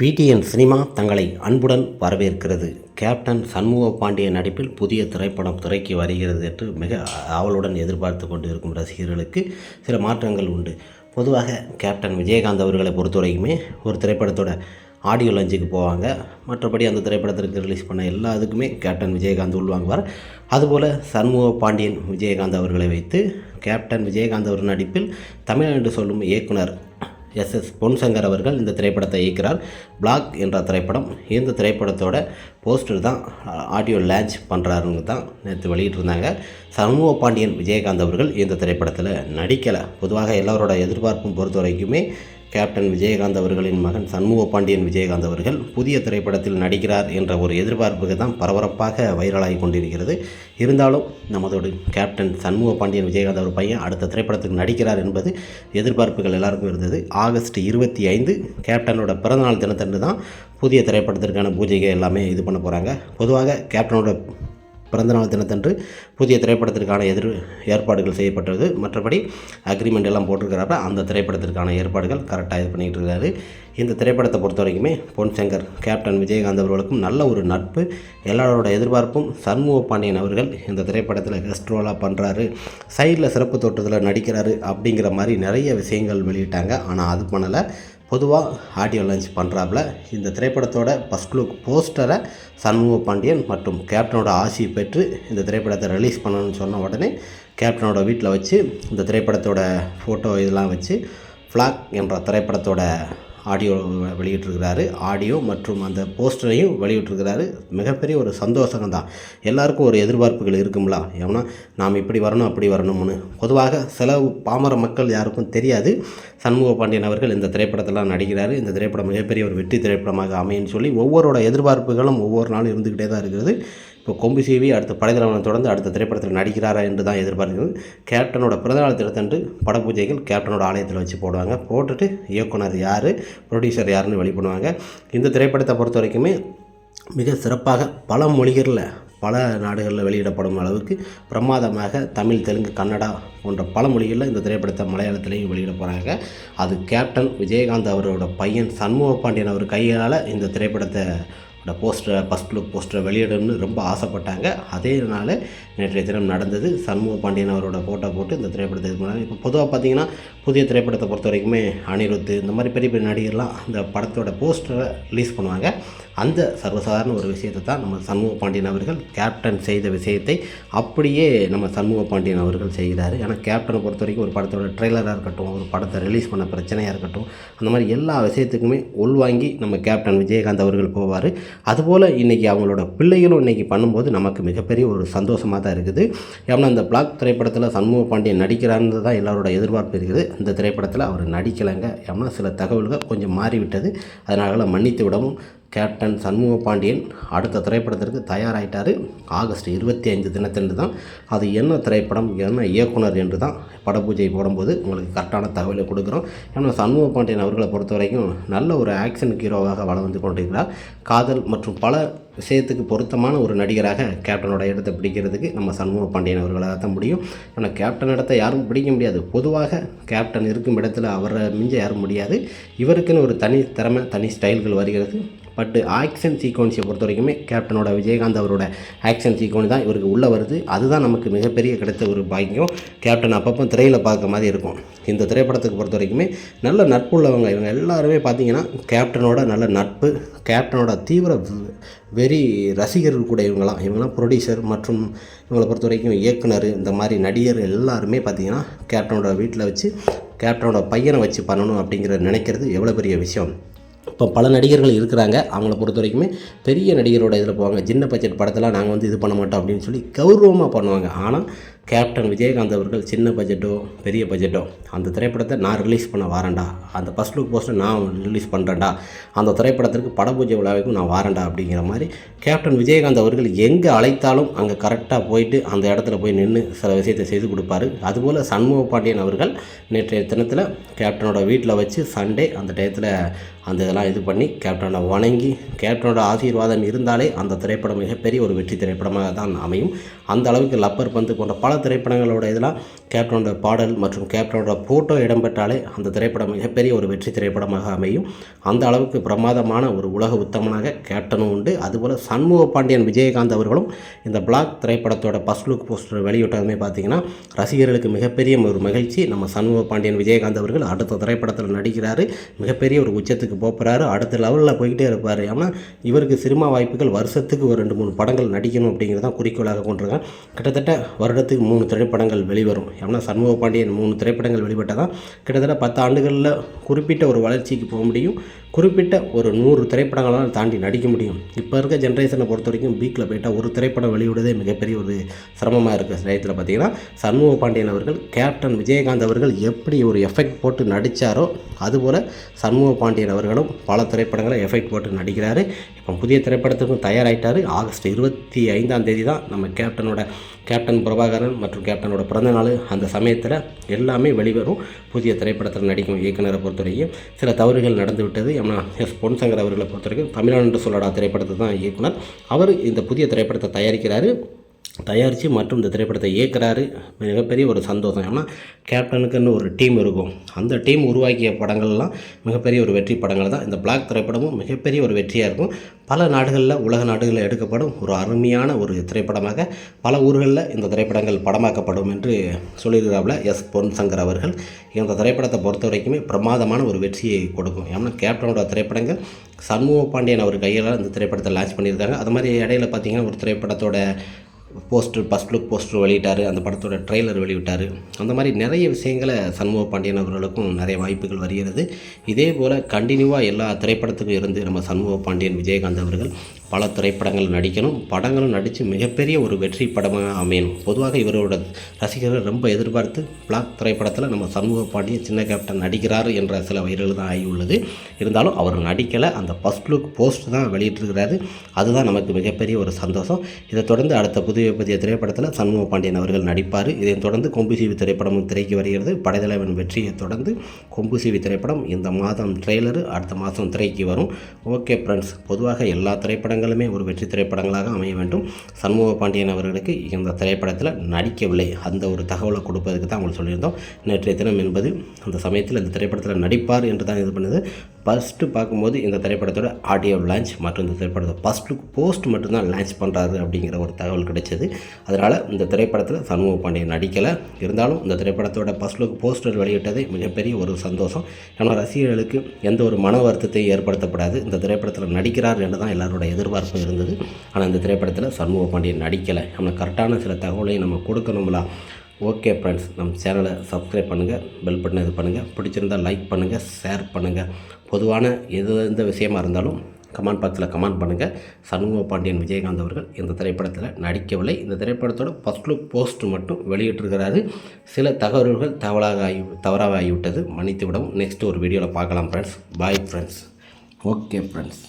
PTN cinema தங்களை அன்புடன் வரவேற்கிறது. கேப்டன் சண்முக பாண்டியன் நடிப்பில் புதிய திரைப்படம் திரைக்கு வருகிறது என்று மிக ஆவலுடன் எதிர்பார்த்து கொண்டு இருக்கும் ரசிகர்களுக்கு சில மாற்றங்கள் உண்டு. பொதுவாக கேப்டன் விஜயகாந்த் அவர்களை பொறுத்தவரைக்குமே ஒரு திரைப்படத்தோட ஆடியோ லஞ்சுக்கு போவாங்க. மற்றபடி அந்த திரைப்படத்திற்கு ரிலீஸ் பண்ண எல்லா இதுக்குமே கேப்டன் விஜயகாந்த் உள்வாங்குவார். அதுபோல் சண்முக பாண்டியன் விஜயகாந்த் அவர்களை வைத்து கேப்டன் விஜயகாந்த் அவர் நடிப்பில் தமிழ் என்று சொல்லும் இயக்குனர் எஸ் எஸ் பொன்சங்கர் அவர்கள் இந்த திரைப்படத்தை இயக்கிறார். பிளாக் என்ற திரைப்படம். இந்த திரைப்படத்தோட போஸ்டர் தான் ஆடியோ லான்ச் பண்ணுறாருன்னு தான் நேற்று வெளியிட்டிருந்தாங்க. சண்முக பாண்டியன் விஜயகாந்த் அவர்கள் இந்த திரைப்படத்தில் நடிக்கலை. பொதுவாக எல்லோரோட எதிர்பார்ப்பும் பொறுத்த வரைக்குமே கேப்டன் விஜயகாந்த் அவர்களின் மகன் சண்முக பாண்டியன் விஜயகாந்த் அவர்கள் புதிய திரைப்படத்தில் நடிக்கிறார் என்ற ஒரு எதிர்பார்ப்புக்கு தான் பரபரப்பாக வைரலாகி கொண்டிருக்கிறது. இருந்தாலும் நமதோடு கேப்டன் சண்முக பாண்டியன் விஜயகாந்த் அவர் பையன் அடுத்த திரைப்படத்துக்கு நடிக்கிறார் என்பது எதிர்பார்ப்புகள் எல்லாருக்கும் இருந்தது. ஆகஸ்ட் இருபத்தி ஐந்து கேப்டனோட பிறந்தநாள் தினத்தன்று தான் புதிய திரைப்படத்திற்கான பூஜைகள் எல்லாமே இது பண்ண போகிறாங்க பொதுவாக கேப்டனோட பிறந்தநாள் தினத்தன்று புதிய திரைப்படத்திற்கான எதிர் ஏற்பாடுகள் செய்யப்பட்டது. மற்றபடி அக்ரிமெண்ட் எல்லாம் போட்டிருக்கிறாப்ப அந்த திரைப்படத்திற்கான ஏற்பாடுகள் கரெக்டாக இது பண்ணிகிட்டு இருக்காரு. இந்த திரைப்படத்தை பொறுத்த வரைக்குமே பொன் சங்கர் கேப்டன் விஜயகாந்த் அவர்களுக்கும் நல்ல ஒரு நட்பு. எல்லாரோட எதிர்பார்ப்பும் சண்முக பாண்டியன் அவர்கள் இந்த திரைப்படத்தில் கெஸ்ட் ரோலாக பண்ணுறாரு சைடில் சிறப்பு தோட்டத்தில் நடிக்கிறாரு அப்படிங்கிற மாதிரி நிறைய விஷயங்கள் வெளியிட்டாங்க. ஆனால் அது பண்ணலை. பொதுவாக ஆடியோ லான்ச் பண்ணுறாப்புல இந்த திரைப்படத்தோட ஃபஸ்ட் லுக் போஸ்டரை சண்முக பாண்டியன் மற்றும் கேப்டனோட ஆசி பெற்று இந்த திரைப்படத்தை ரிலீஸ் பண்ணணும்னு சொன்ன உடனே கேப்டனோட வீட்டில் வச்சு இந்த திரைப்படத்தோட ஃபோட்டோ இதெல்லாம் வச்சு ஃப்ளாக் என்ற திரைப்படத்தோட ஆடியோ வெளியிட்டிருக்கிறாரு. ஆடியோ மற்றும் அந்த போஸ்டரையும் வெளியிட்டிருக்கிறாரு. மிகப்பெரிய ஒரு சந்தோஷம் தான். எல்லாருக்கும் ஒரு எதிர்பார்ப்புகள் இருக்கும்ல. ஏன்னா நாம் இப்படி வரணும் அப்படி வரணும்னு. பொதுவாக சில பாமர மக்கள் யாருக்கும் தெரியாது. சண்முக பாண்டியன் அவர்கள் இந்த திரைப்படத்தெல்லாம் நடிக்கிறார். இந்த திரைப்படம் மிகப்பெரிய ஒரு வெற்றி திரைப்படமாக அமையும்னு சொல்லி ஒவ்வொருட எதிர்பார்ப்புகளும் ஒவ்வொரு நாளும் இருந்துக்கிட்டே தான் இருக்கிறது. இப்போ கொம்பு சீவி அடுத்த படைத்தலைவனை தொடர்ந்து அடுத்த திரைப்படத்தில் நடிக்கிறாரா என்று தான் எதிர்பார்க்கிறது. கேப்டனோட பிறந்தநாள் தினத்தன்று படப்பூஜைகள் கேப்டனோட ஆலயத்தில் வச்சு போடுவாங்க. போட்டுட்டு இயக்குனர் யார் ப்ரொடியூசர் யாருன்னு வெளிப்படுவாங்க. இந்த திரைப்படத்தை பொறுத்த வரைக்குமே மிக சிறப்பாக பல மொழிகளில் பல நாடுகளில் வெளியிடப்படும் அளவுக்கு பிரமாதமாக தமிழ் தெலுங்கு கன்னடா போன்ற பல மொழிகளில் இந்த திரைப்படத்தை மலையாளத்திலையும் வெளியிட போகிறாங்க அது கேப்டன் விஜயகாந்த் அவரோட பையன் சண்முக பாண்டியன் அவர் கையால் இந்த திரைப்படத்தை போஸ்டரை ஃபஸ்ட் லுக் போஸ்டரை வெளியிடணும்னு ரொம்ப ஆசைப்பட்டாங்க. அதே நாள் நேற்றைய தினம் நடந்தது. சண்முக பாண்டியன் அவரோட ஃபோட்டோ போட்டு இந்த திரைப்படத்தை இது பண்ணாங்க. இப்போ பொதுவாக பார்த்தீங்கன்னா புதிய திரைப்படத்தை பொறுத்த வரைக்குமே அனிருத் இந்த மாதிரி பெரிய பெரிய நடிகர்லாம் அந்த படத்தோட போஸ்டரை ரிலீஸ் பண்ணுவாங்க. அந்த சர்வசாதாரண ஒரு விஷயத்தை தான் நம்ம சண்முக பாண்டியன் அவர்கள் கேப்டன் செய்த விஷயத்தை அப்படியே நம்ம சண்முக பாண்டியன் அவர்கள் செய்கிறாரு. ஏன்னா கேப்டனை பொறுத்த வரைக்கும் ஒரு படத்தோட ட்ரெய்லராக இருக்கட்டும் ஒரு படத்தை ரிலீஸ் பண்ண பிரச்சனையாக இருக்கட்டும் அந்த மாதிரி எல்லா விஷயத்துக்குமே உள்வாங்கி நம்ம கேப்டன் விஜயகாந்த் அவர்கள் போவார். அதுபோல் இன்றைக்கி அவங்களோட பிள்ளைகளும் இன்றைக்கி பண்ணும்போது நமக்கு மிகப்பெரிய ஒரு சந்தோஷமாக தான் இருக்குது. ஏன்னா அந்த பிளாக் திரைப்படத்தில் சண்முக பாண்டியன் நடிக்கிறான்னு தான் எல்லாரோட எதிர்பார்ப்பு இருக்குது. இந்த திரைப்படத்தில் அவர் நடிக்கலைங்க. ஏன்னா சில தகவல்கள் கொஞ்சம் மாறிவிட்டது. அதனால் மன்னித்து விடவும் கேப்டன் சண்முக பாண்டியன் அடுத்த திரைப்படத்திற்கு தயாராகிட்டார் ஆகஸ்ட் இருபத்தி ஐந்து தினத்தன்று தான் அது என்ன திரைப்படம் என்ன இயக்குனர் என்று தான் படப்பூஜை போடும்போது உங்களுக்கு கரெக்டான தகவலை கொடுக்குறோம். ஏன்னா சண்முக பாண்டியன் அவர்களை பொறுத்த வரைக்கும் நல்ல ஒரு ஆக்ஷன் ஹீரோவாக வளர்ந்து கொண்டிருக்கிறார். காதல் மற்றும் பல விஷயத்துக்கு பொருத்தமான ஒரு நடிகராக கேப்டனோட இடத்தை பிடிக்கிறதுக்கு நம்ம சண்முக பாண்டியன் அவர்களாக தான் முடியும். ஆனால் கேப்டன் இடத்தை யாரும் பிடிக்க முடியாது. பொதுவாக கேப்டன் இருக்கும் இடத்துல அவரை மிஞ்ச யாரும் முடியாது. இவருக்குன்னு ஒரு தனி திறமை தனி ஸ்டைல்கள் வருகிறது. பட் ஆக்ஷன் சீக்வன்ஸை பொறுத்த வரைக்குமே கேப்டனோட விஜயகாந்த் அவரோட ஆக்ஷன் சீக்வன்ஸ் தான் இவருக்கு உள்ளே வருது. அதுதான் நமக்கு மிகப்பெரிய கிடைத்த ஒரு பாக்கியம். கேப்டன் அப்பப்போ திரையில் பார்க்க மாதிரி இருக்கும். இந்த திரைப்படத்துக்கு பொறுத்த வரைக்குமே நல்ல நட்பு உள்ளவங்க இவங்க எல்லாருமே பார்த்தீங்கன்னா கேப்டனோட நல்ல நட்பு கேப்டனோட தீவிர வெறி ரசிகர்கள் கூட இவங்களாம் இவங்களாம் ப்ரொடியூசர் மற்றும் இவங்களை பொறுத்த வரைக்கும் இயக்குனர் இந்த மாதிரி நடிகர் எல்லாருமே பார்த்தீங்கன்னா கேப்டனோட வீட்டில் வச்சு கேப்டனோட பையனை வச்சு பண்ணணும் அப்படிங்கிற நினைக்கிறது எவ்வளோ பெரிய விஷயம். இப்போ பல நடிகர்கள் இருக்கிறாங்க. அவங்கள பொறுத்த வரைக்குமே பெரிய நடிகரோட இதில் போவாங்க. சின்ன பட்ஜெட் படத்தெல்லாம் நாங்கள் வந்து இது பண்ண மாட்டோம் அப்படின்னு சொல்லி கௌரவமாக பண்ணுவாங்க. ஆனால் கேப்டன் விஜயகாந்த் அவர்கள் சின்ன பட்ஜெட்டோ பெரிய பட்ஜெட்டோ அந்த திரைப்படத்தை நான் ரிலீஸ் பண்ண வாரேன்டா. அந்த ஃபஸ்ட் லுக் போஸ்டர் நான் ரிலீஸ் பண்ணுறேன்டா அந்த திரைப்படத்திற்கு படபூஜை விழாவுக்கும் நான் வாரேன்டா அப்படிங்கிற மாதிரி கேப்டன் விஜயகாந்த் அவர்கள் எங்கே அழைத்தாலும் அங்கே கரெக்டாக போயிட்டு அந்த இடத்துல போய் நின்று சில விஷயத்தை செய்து கொடுப்பாரு. அதுபோல் சண்முக பாண்டியன் அவர்கள் நேற்றைய தினத்தில் கேப்டனோட வீட்டில் வச்சு சண்டே அந்த டயத்தில் அந்த இதெல்லாம் இது பண்ணி கேப்டனை வணங்கி கேப்டனோட ஆசீர்வாதம் இருந்தாலே அந்த திரைப்படம் மிகப்பெரிய ஒரு வெற்றி திரைப்படமாக தான் அமையும். அந்த அளவுக்கு லப்பர் பந்து போன்ற பல பல திரைப்படங்களோட இதெல்லாம் கேப்டனோட பாடல் மற்றும் கேப்டனோட ஃபோட்டோ இடம்பெற்றாலே அந்த திரைப்படம் மிகப்பெரிய ஒரு வெற்றி திரைப்படமாக அமையும். அந்த அளவுக்கு பிரமாதமான ஒரு உலக உத்தமனாக கேப்டனும் உண்டு. அதுபோல் சண்முக பாண்டியன் விஜயகாந்த் அவர்களும் இந்த பிளாக் திரைப்படத்தோட ஃபஸ்ட் லுக் போஸ்டர் வெளியிட்டதுமே பார்த்தீங்கன்னா ரசிகர்களுக்கு மிகப்பெரிய ஒரு மகிழ்ச்சி. நம்ம சண்முக பாண்டியன் விஜயகாந்த் அவர்கள் அடுத்த திரைப்படத்தில் நடிக்கிறாரு. மிகப்பெரிய ஒரு உச்சத்துக்கு போகிறாரு அடுத்த லெவலில் போய்கிட்டே இருப்பார். ஏன்னா இவருக்கு சினிமா வாய்ப்புகள் வருஷத்துக்கு ஒரு ரெண்டு மூணு படங்கள் நடிக்கணும் அப்படிங்கிறதான் குறிக்கோளாக கொண்டிருக்காங்க. கிட்டத்தட்ட வருடத்துக்கு மூணு திரைப்படங்கள் வெளிவரும். ஏன்னா சண்முக பாண்டியன் மூணு திரைப்படங்கள் வெளிப்பட்டால் தான் கிட்டத்தட்ட பத்து ஆண்டுகளில் குறிப்பிட்ட ஒரு வளர்ச்சிக்கு போக முடியும். குறிப்பிட்ட ஒரு நூறு திரைப்படங்களால் தாண்டி நடிக்க முடியும். இப்போ இருக்க ஜென்ரேஷனை பொறுத்த வரைக்கும் பீக்கில் போயிட்டால் ஒரு திரைப்படம் வெளியிடுவதே மிகப்பெரிய ஒரு சிரமமாக இருக்குது நேரத்தில் பார்த்தீங்கன்னா சண்முக பாண்டியன் அவர்கள் கேப்டன் விஜயகாந்த் அவர்கள் எப்படி ஒரு எஃபெக்ட் போட்டு நடித்தாரோ அதுபோல் சண்முக பாண்டியன் அவர்களும் பல திரைப்படங்களை எஃபெக்ட் போட்டு நடிக்கிறாரு. புதிய திரைப்படத்துக்கும் தயாராகிட்டார் ஆகஸ்ட் இருபத்தி ஐந்தாம் தேதி தான் நம்ம கேப்டனோட கேப்டன் பிரபாகரன் மற்றும் கேப்டனோட பிறந்த நாள். அந்த சமயத்தில் எல்லாமே வெளிவரும். புதிய திரைப்படத்தில் நடிக்கும் இயக்குனரை பொறுத்த வரைக்கும் சில தவறுகள் நடந்து விட்டது ஏன்னா எஸ் பொன்சங்கர் அவர்களை பொறுத்த வரைக்கும் தமிழ்நாடு சொல்லடா திரைப்படத்தை தான் இயக்குனர். அவர் இந்த புதிய திரைப்படத்தை தயாரிக்கிறாரு. தயாரித்து மற்றும் இந்த திரைப்படத்தை இயக்குறாரு. மிகப்பெரிய ஒரு சந்தோஷம். ஏன்னா கேப்டனுக்குன்னு ஒரு டீம் இருக்கும். அந்த டீம் உருவாக்கிய படங்கள்லாம் மிகப்பெரிய ஒரு வெற்றி படங்கள் தான். இந்த பிளாக் திரைப்படமும் மிகப்பெரிய ஒரு வெற்றியாக இருக்கும். பல நாடுகளில் உலக நாடுகளில் எடுக்கப்படும் ஒரு அருமையான ஒரு திரைப்படமாக பல ஊர்களில் இந்த திரைப்படங்கள் படமாக்கப்படும் என்று சொல்லியிருக்கிறாப்புல எஸ். பொன்சங்கர் அவர்கள். இந்த திரைப்படத்தை பொறுத்த வரைக்குமே பிரமாதமான ஒரு வெற்றியை கொடுக்கும். ஏன்னா கேப்டனோட திரைப்படங்கள் சண்முக பாண்டியன் அவர் கையில் இந்த திரைப்படத்தை லான்ச் பண்ணியிருக்காங்க. அது மாதிரி இடையில பார்த்தீங்கன்னா ஒரு திரைப்படத்தோட போஸ்டர் ஃபஸ்ட் லுக் போஸ்டர் வெளியிட்டார் அந்த படத்தோட ட்ரெய்லர் வெளியிட்டார். அந்த மாதிரி நிறைய விஷயங்களை சண்முக பாண்டியன் அவர்களுக்கும் நிறைய வாய்ப்புகள் வருகிறது. இதே போல் கண்டினியூவாக எல்லா திரைப்படத்துக்கும் இருந்து நம்ம சண்முக பாண்டியன் விஜயகாந்த் அவர்கள் பல திரைப்படங்கள் நடிக்கணும். படங்களும் நடித்து மிகப்பெரிய ஒரு வெற்றி படமாக அமையணும். பொதுவாக இவரோட ரசிகர்கள் ரொம்ப எதிர்பார்த்து பிளாக் திரைப்படத்தில் நம்ம சண்முக பாண்டியன் சின்ன கேப்டன் நடிக்கிறார் என்ற சில வயல்கள் தான் ஆகி உள்ளது இருந்தாலும் அவர் நடிக்கலை. அந்த ஃபஸ்ட் லுக் போஸ்ட் தான் வெளியிட்டிருக்கிறாரு. அதுதான் நமக்கு மிகப்பெரிய ஒரு சந்தோஷம். இதை தொடர்ந்து அடுத்த புதிய புதிய திரைப்படத்தில் சண்முக பாண்டியன் அவர்கள் நடிப்பார். இதைத் தொடர்ந்து கொம்புசீவி திரைப்படமும் திரைக்கு வருகிறது. படைத்தலைவன் வெற்றியை தொடர்ந்து கொம்புசீவி திரைப்படம் இந்த மாதம் ட்ரெய்லரு அடுத்த மாதம் திரைக்கு வரும். ஓகே ஃப்ரெண்ட்ஸ் பொதுவாக எல்லா திரைப்படங்களும் ஒரு வெற்றி திரைப்படங்களாக அமைய வேண்டும். சண்முக பாண்டியன் அவர்களுக்கு இந்த திரைப்படத்தில் நடிக்கவில்லை. அந்த ஒரு தகவலை கொடுப்பதுக்கு தான் அவங்க சொல்லியிருந்தோம். நேற்றைய தினம் என்பது அந்த சமயத்தில் இந்த திரைப்படத்தில் நடிப்பார் என்று தான் இது பண்ணுது. ஃபஸ்ட்டு பார்க்கும்போது இந்த திரைப்படத்தோட ஆடியோ லான்ச் மற்றும் இந்த திரைப்படத்தை ஃபஸ்ட் லுக் போஸ்ட் மட்டும்தான் லான்ச் பண்ணுறாரு அப்படிங்கிற ஒரு தகவல் கிடைச்சது. அதனால் இந்த திரைப்படத்தில் சண்முக பாண்டியன் நடிக்கலை. இருந்தாலும் இந்த திரைப்படத்தோட ஃபஸ்ட் லுக் போஸ்டர் வெளியிட்டதே மிகப்பெரிய ஒரு சந்தோஷம். ஏன்னா ரசிகர்களுக்கு எந்த ஒரு மன வருத்தத்தை ஏற்படுத்தப்படாது. இந்த திரைப்படத்தில் நடிக்கிறார் என்று தான் எல்லாரோட எதிர்பார்ப்பும் இருந்தது. ஆனால் இந்த திரைப்படத்தில் சண்முக பாண்டியன் நடிக்கலை. நம்ம கரெக்டான சில தகவலையும் நம்ம கொடுக்கணும்லாம் ஓகே ஃப்ரெண்ட்ஸ் நம்ம சேனலை சப்ஸ்கிரைப் பண்ணுங்கள் பெல் பட்டன் இது பண்ணுங்கள் பிடிச்சிருந்தால் லைக் பண்ணுங்கள் ஷேர் பண்ணுங்கள் பொதுவான எது எந்த விஷயமா இருந்தாலும் கமெண்ட் பாக்ஸில் கமெண்ட் பண்ணுங்கள் சண்முக பாண்டியன் விஜயகாந்த் அவர்கள் இந்த திரைப்படத்தில் நடிக்கவில்லை. இந்த திரைப்படத்தோட ஃபஸ்ட் லுக் போஸ்ட் மட்டும் வெளியிட்டிருக்கிறாரு. சில தகவல்கள் தவறாக ஆகி தவறாக ஆகிவிட்டது. மன்னித்து விடவும் நெக்ஸ்ட் ஒரு வீடியோவில் பார்க்கலாம் friends bye friends okay friends